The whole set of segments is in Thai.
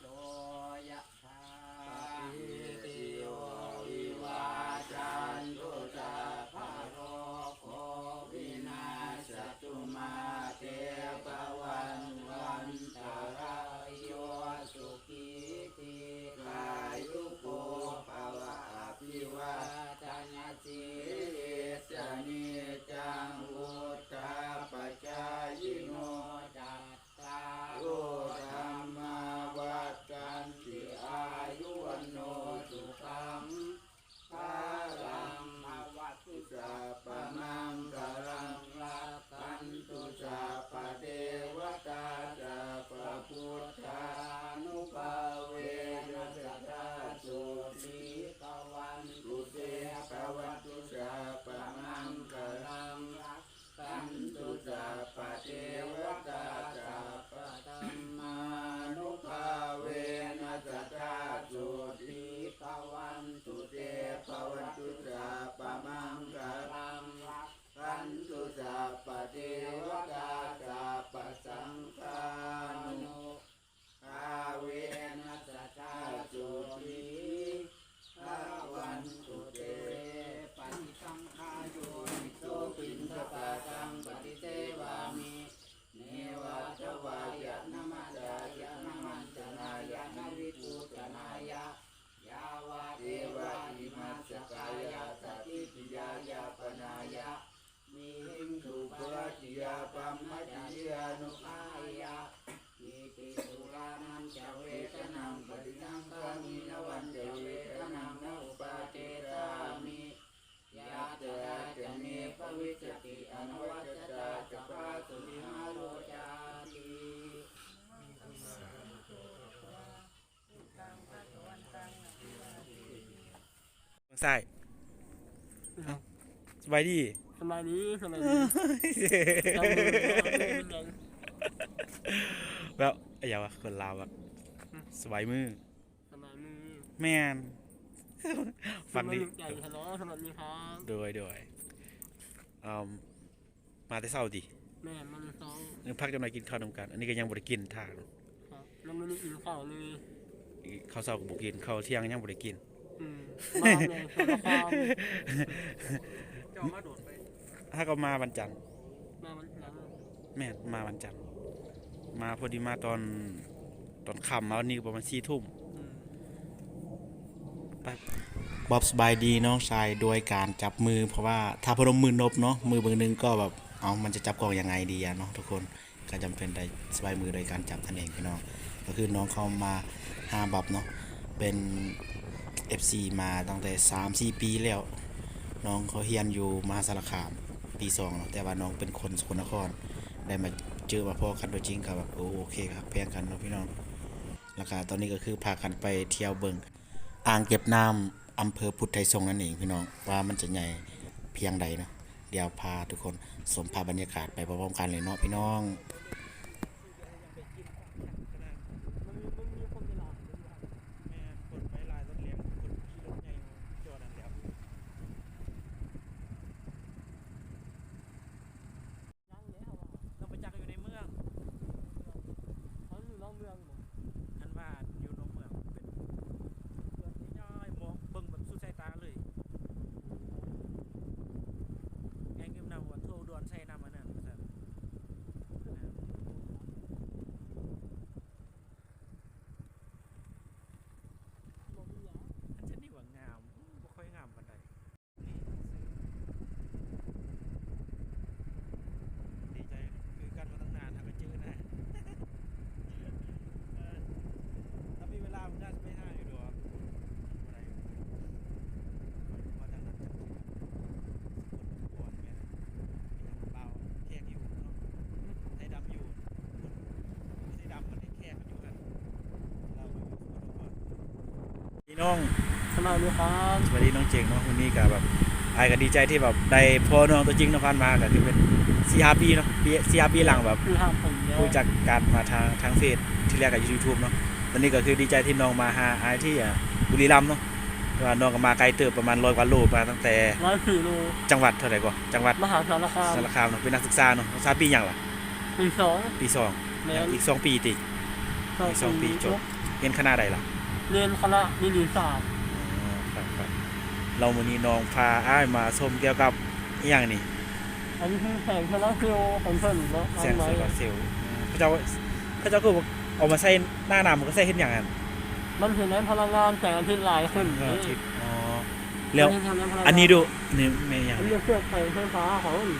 โล ทางซ้ายสบายดีสบายดีสบายดีจำมือเป็นไงแล้วไอ้ยาวะคนลาวแบบสบายมือสบายมือแม่นฟังดีใหญ่ฮัลโหลสวัสดีครับโดยโดยอืมมาแต่เช้าดิแม่มันสองนึกพักจะมากินข้าวนำกัน อันนี้ก็ยังบ่ได้กินทางครับแล้วมันมีอิ่มข้าวเลยข้าวเช้าก็บ่กินข้าวเที่ยงยังบ่ได้กินอื มบ้านเลยสารคามเจ้ามาโดดไปถ้าก็มาวันจันทร์มามันหลังแม่นมาวันจันทร์มาพอดีมาตอนตอนค่ำมาวันนี้ก็ประมาณ4ทุ่มอืมบอบสบายดีน้องชายโดยการจับมือ เพราะว่าถ้าพนมมือนบเนาะมือเบางหนึงก็แบบเอามันจะจับกล้องยังไงดีอะเนาะทุกคนก็จำเป็นได้สบายมือโดยการจับท่านเองพี่น้องก็คือน้องเขามาหาบับเนาะเป็น FC มาตั้งแต่3 4ปีแล้ว น้องเขาเฮียนอยู่มหาสารคามปีสองเนาะแต่ว่าน้องเป็นคนสกลนคร ได้มาเจอมาพ่อกันตัวจริงก็แบบโอเคครับแพงกันเนาะพี่น้องแล้วก็ตอนนี้ก็คือพากันไปเที่ยวเบิงอ่างเก็บน้ำอำเภอพุทธไทยสงนั่นเองพี่น้องว่ามันจะใหญ่เพียงใดนะเดี๋ยวพาทุกคนสมภาพบรรยากาศไปพร้อมๆกันเลยเนาะพี่น้อง มันมีมันมีคนตลาดด้วยนะครับ แม่คนไปลายรถเลี้ยงคนขี่รถใหญ่จอดนั่นแล้ว ยังแล้วอะ ต้องไปจักอยู่ในเมือง เขาอยู่นอกเมืองเหรอ อันว่าอยู่นอกเมืองเป็นเมืองย่อยๆมองเบิ่งแบบสุดสายตาเลยแองเกมนำวันทั่วอุดรใส่น้ำอันนั้นว่าซั่นอันนั้น บ่มีหยัง อันฉันนี่ว่างามบ่ค่อยงามปานใดดีใจคือกันมาตั้งนานหาก็เจอแน่ เออถ้ามีเวลาผมน่าจะไปหาอยู่ดอกบ่ได้มาทางนั้นจังสิคนก่อนแม่นมีทางเบาแขกอยู่เนาะไทยดำอยู่ไทยดำมันให้แขกมันอยู่กันเราอยู่คนก่อน พี่น้องสบายดีครับสวัสดีน้องเจงเนาะวันนี้ก็แบบไอ้ายก็ดีใจที่แบบได้พอน้องตัวจริงน้องพันมาก็คือเป็นสี่ห้าปีเนาะปีสี่ห้าปีหลังแบบคือห้ามผมแล้วรู้จักการมาทางทางเฟซที่แรกกับยูทูบเนาะตอนนี้ก็คือดีใจที่น้องมาหาไอ้ายที่อะบุรีรัมย์เนาะแต่ว่าน้องก็มาไกลเติบประมาณร้อยกว่าโลมาตั้งแต่ร้อยสี่โลจังหวัดเท่าไหร่กว่าจังหวัดมหาสารคามสารคามเนาะเป็นนักศึกษาเนาะศึกษาปีหยังล่ะปีสองปีสองแม่ยังอีกสองปีติอีกสองปีจบเรียนคณะใดล่ะ เรียนคณะนิติศาสตร์อ๋อครับครับเรามื้อนี้น้องพาอ้ายมาชมเกี่ยวกับอีหยังนี่อันนี้คือแสงโซลาร์เซลล์ของเพิ่นเนาะแสงอันโซไว้ลาร์เซลล์เขาเจ้าเขาเจ้าก็บอกเอามาใส่หน้าน้ำมันก็ใส่เฮ็ดหยังอะมันเห็นได้พลังงานแสงอาทิตย์หลายขึ้นเออทิศอ๋อแล้วมัเห็นได้พลังงาอันนี้ดูนี่แม่นหยังอันนี้นี่เครื่องไฟไฟฟ้าของมัน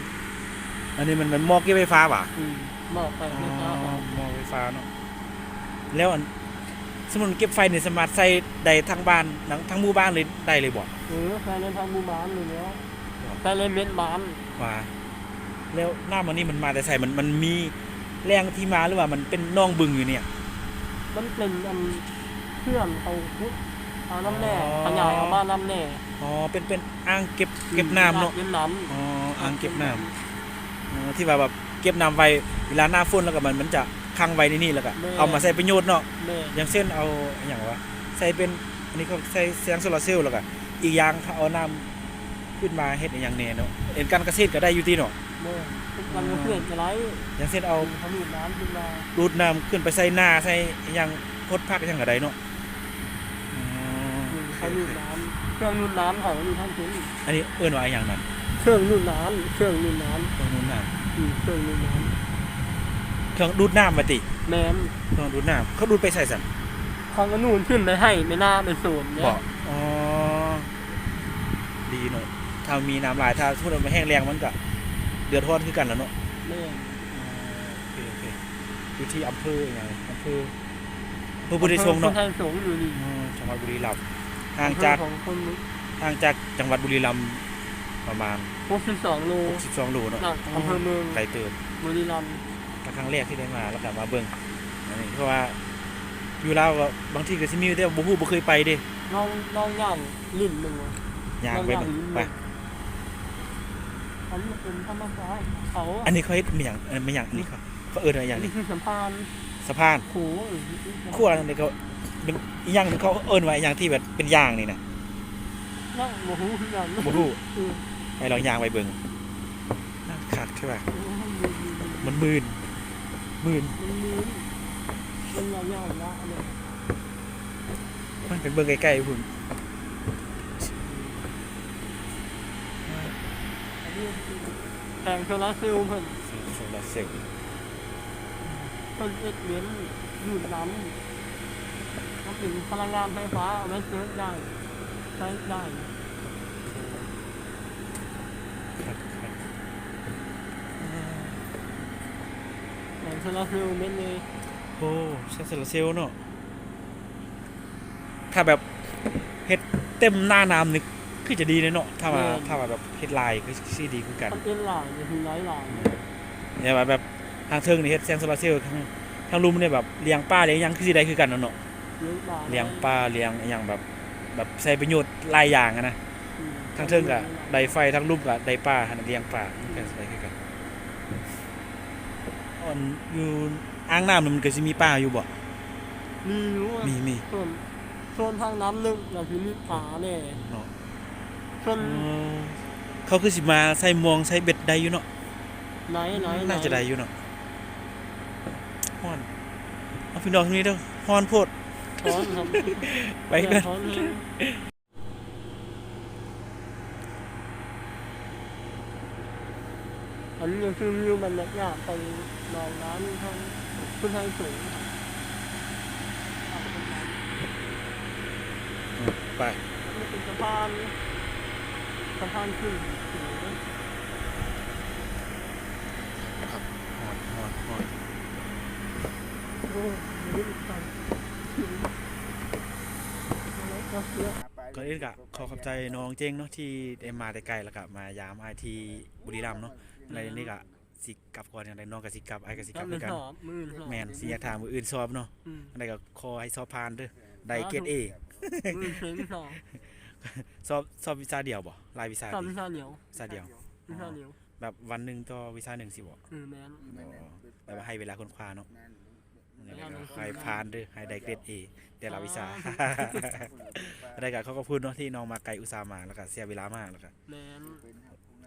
อันนี้มันมันหม้อเก็บไฟฟ้าป่ะ อืมหม้อไฟอ๋อไฟฟ้าของหม้อไฟฟ้าเนาะแล้วอัน สมมุติเก็บไฟนี่สามารถใส่ได้ทั้งบ้านทั้งทั้งหมู่บ้านเลยได้เลยบ่หรือแฟนในทางบูบ้านเลยเนาะแฟนในเม็ดบ้านว่าแล้วหน้ามันนี่มันมาแต่ใส่มันมันมีแรงที่มาหรือว่ามันเป็นน่องบึงอยู่เนี่ย มันเป็นอันเครื่องเขาพุทเอาน้ำแน่อ๋อ ขยายเอามาน้ำแน่อ๋อเป็นเป็นอ่างเก็บเก็บน้ำเนาะเก็บน้ำอ๋ออ่างเก็บน้ำอ๋อที่ว่าแบบเก็บน้ำไว้เวลาหน้าฝนแล้วก็มันมันจะ ค้างไว้ในนี่แล้วก็เอามาใช้ประโยชน์เนาะแม่อย่างเช่นเอาอย่างว่าใส่เป็นอันนี้เขาใส่แสงโซลาร์เซลล์แล้วก็อีกอย่างถ้าเอาน้ำขึ้นมาเฮ็ดอหย่างแน่เนาะเอ็นการเกษตรก็ได้อยู่ที่เนาะแม่มันก็เพื่อนจะไรอย่างเช่นเอาเขาดูดน้ำขึ้นมาดูดน้ำขึ้นไปใส่หน้าใส่อหย่างพดพักอหย่างก็ได้เนาะอ๋อเขาดูดน้ำเครื่องดูดน้ำของมีท่านถึงอันนี้เอิ้นว่าอหย่างนั้น เครื่องดูดน้ำเครื่องดูดน้เครื่องดูดน้ำอืมเครื่องดูดน้ำ เครื่องดูดน้ำมาติำแม่นเครื่องดูดน้ำเขาดูดไปใส่สันเขาก็นู่นขึ้นไปให้ไม่น่าไปสูนเนี่บ่ยอ๋อดีเนาะถ้ามีน้ำหลายถ้าพูดมันแห้งแรงมันก็เดือดร้อนคือกันแล้วเนาะแม่นโอเคโอเคอยู่ที่อำเภออย่างไรอำเภออำเภอบุรีทรงเนาะคนไทยสงฆ์อยู่นี่อ๋อจังหวัดบุรีรัมย์ห่างจากของคนห่างจากจังหวัดบุรีรัมย์ประมาณหกสิบสองโล62โลเนาะจากอำเภอเมืองไกลเติบบุรีรัมย์แต่ ครั้งแรกที่ได้มาแล้วก็มาเบิ่งอันนี้เพราะว่าอยู่ลาวก็บางทีก็สิมีแต่บ่ฮู้บ่เคยไปเด้น้องน้องย่างลิ้นหนึ่งย่างไปเบิ่งไปอันนี้เป็นธรรมชาติเขาอันนี้เขาเฮ็ดเป็นหยังเอันเป็นหยังอันนี้เขาเขาเอิ้นอะไรอย่างอันนี้นี้คือสัมพันธ์สะพานโขงขั้วอันนี้เขาเป็นอีหยังเขาเอิ้นว่าอีหยังที่แบบเป็นย่างนี่นะนั่งโมโหคือกันบ่ฮู้เออให้ลองย่างไปเบิ่งน่าคักใช่ป่ะมันมืน มืนมันมีมันยาวๆนะอันนี้มันเป็นเบิ่งใกล้ๆพุ่นอันนี้คือแสงโซลาร์เซลล์เพิ่นโซลาร์เซลล์เพิ่นเอ็ดเลี้ยงดูดน้ำมันเป็นพลังงานไฟฟ้าเอาไว้เซิร์ชได้ ใช้ได้ ครับครับ แสงโซลาร์เซลล์เม็ดเลยโอ้ใช้โซลาร์เซลล์เนาะถ้าแบบเฮ็ดเต็มหน้าน้ำนี่คือจะดีเลยเนาะถ้าว่าถ้าว่าแบบเฮ็ดลายคือสิดีคือกันมันเป็นหลายเนี่ยคือหลายหลายเนี่ยว่าแบบทางเทิงนี่เฮ็ดแสงโซลาร์เซลล์ทางทางลุมเนี่ยแบบเลี้ยงปลาเลี้ยงหยังคือสิได้คือกันเนาะเลี้ยงปลาเลี้ยงปลาเลี้ยงอหย่างแบบ แบบใช้ประโยชน์หลายอย่างอะนะอืมทางเทิงก็ได้ไฟทางลุมก็ได้ปลาหันเลี้ยงปลามันก็ได้คือกัน อ่อนอยู่อ่างน้ำนี่มันก็สิมีปลาอยู่บ่ มีรู้ว่ามีมี ส่วนส่วนทางน้ำลึกเราคือมีปลาเนี่ยเนาะส่วนอ๋อเขาคือสิมาใส่มวงใส่เบ็ดได้อยู่เนาะไหนไหนไหนน่าจะได้อยู่เนาะฮ้อนเอาพี่น้องตรงนี้เด้อฮ้อนโพดช้อนครับไปกันช้อนเลยันนี้ก็คือวิวบรรยากาศตรงหนองน้ำทางขึ้นทางสูงไปนี่เป็นสะพานสะพานขึ้นสูงครับฮ้อนฮ้อนฮ้อนโอ้ยนี่สั่นแล้วก็เสียก่อนอื่นก็ขอขอบใจน้องเจ้งเนาะที่ได้มาแต่ไกลแล้วก็มายามไอทีบุรีรัมย์เนาะ ในนี้ก็สิกลับก่อนอย่างไรน้องก็สิกลับไอ้ก็สิกกลัลับบเหมือนกันสอบมือสอบแมนสิอยากถามมืออื่นสอบเนาะอืมอันใดก็ขอให้สอบผ่านเด้อได้เกรดเอมือเสียงสอบสอบสอบวิชาเดียวบ่รายวิชาสอบดีวิชาเหนียววิชาเดียว วิชาเหนียวแบบวันหนึ่งต่อวิชาหนึ่งสิบ่เออแมนอ๋อแบบว่าให้เวลาคนคว้าเนาะนั่นแหละเวลาคนคให้ว้าผ่านเด้อให้ได้เกรดเอแต่ละวิชาอ๋อันใดก็เขาก็พูดเนาะที่น้องมาไกลอุตส่าห์มาแล้วก็เสียเวลามากแล้วก็ แมน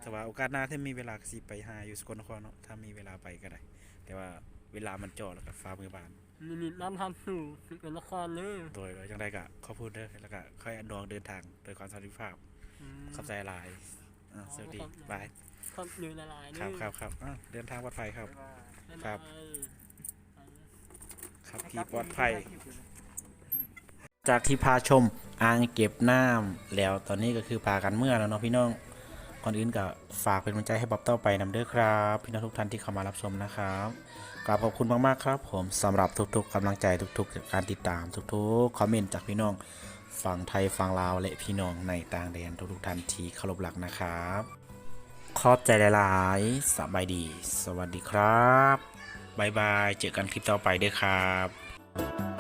แต่ว่าโอกาสหน้าถ้ามีเวลาก็สิไปหาอยู่สกลนครเนาะถ้ามีเวลาไปก็ได้ แต่ว่าเวลามันจ่อแล้วก็ฟ้ามือบานนิมิตน้ำทำสู่สิเป็นละครเลยโดยจังไดก็ขอพูดเด้อแล้วก็ค่อยดองเดินทางโดยความสันติภาพอืมเข้าใจหลายอ่าสวัสดีบายครับอยู่ละลายครับครับครับอ่าเดินทางปลอดภัยครับ ครับ ครับที่ปลอดภัย จากที่พาชมอ่างเก็บน้ำแล้วตอนนี้ก็คือพากันเมื่อแล้วเนาะพี่น้อง ก่อนอื่นก็ฝากเป็นกำลังใจให้บ๊อบต่อไปนำเด้อครับ พี่น้องทุกท่านที่เข้ามารับชมนะครับกราบขอบคุณมากๆครับผมสำหรับทุกๆกำลังใจทุกๆ การติดตามทุกๆคอมเมนต์จากพี่น้องฝั่งไทยฝั่งลาวและพี่น้องในต่างแดนทุกๆท่านที่เคารพรักนะครับขอบใจหลายๆสบายดี สวัสดีครับบายบาย เจอกันคลิปต่อไปด้อครับ